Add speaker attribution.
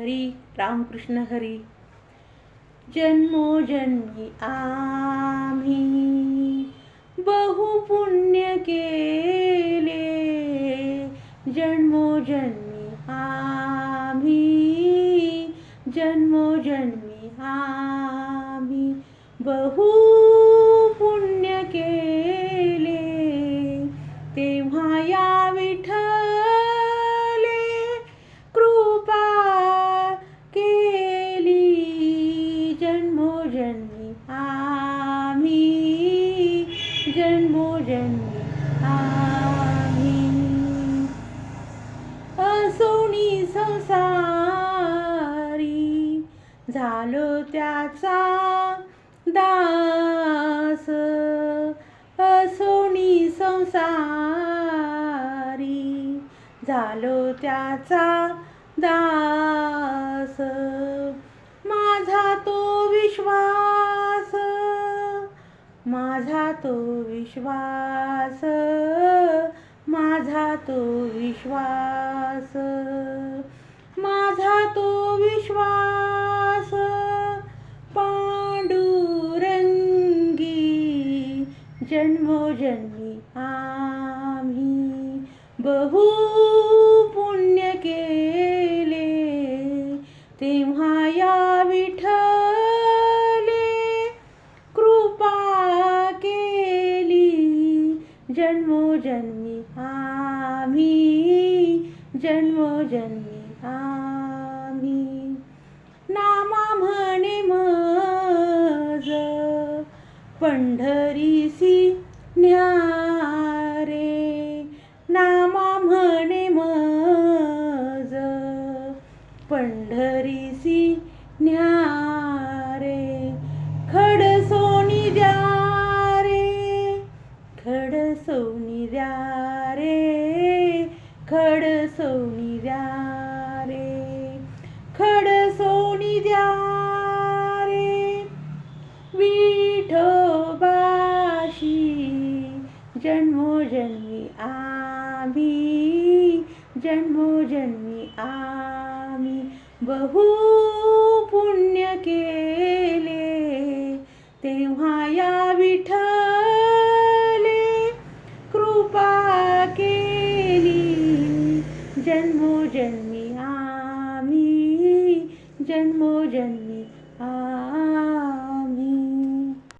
Speaker 1: हरी रामकृष्ण हरी. जन्मोजन्मी आम्ही. बहु पुण्य केले. जन्मोजन्मी आम्ही. जन्मोजन्मी आम्ही. बहु जन्मोजन्मी आम्ही. असोनी संसारी झालो त्याचा दास. असोनी संसारी झालो त्याचा दास. माझा तो विश्वास माझा तो विश्वास माझा तो विश्वास पांडुरंगी जन्मोजन्मी आम्ही बहु पुण्य केले तेव्हा या विठ्ठल जन्मोजन्मी आम्ही जन्मोजन्मी आम्ही. नामा म्हणे मज पंढरीसी न्यारे. नामा म्हणे मज पंढरीसी न्या सोनी द्या रे खडसोनी द्या रे खडसोनी द्या रे विठोबाशी जन्मोजन्मी आम्ही जन्मोजन्मी आम्ही बहु पुण्य केले तेव्हा या विठ्ठले જન્મો જન્મી આ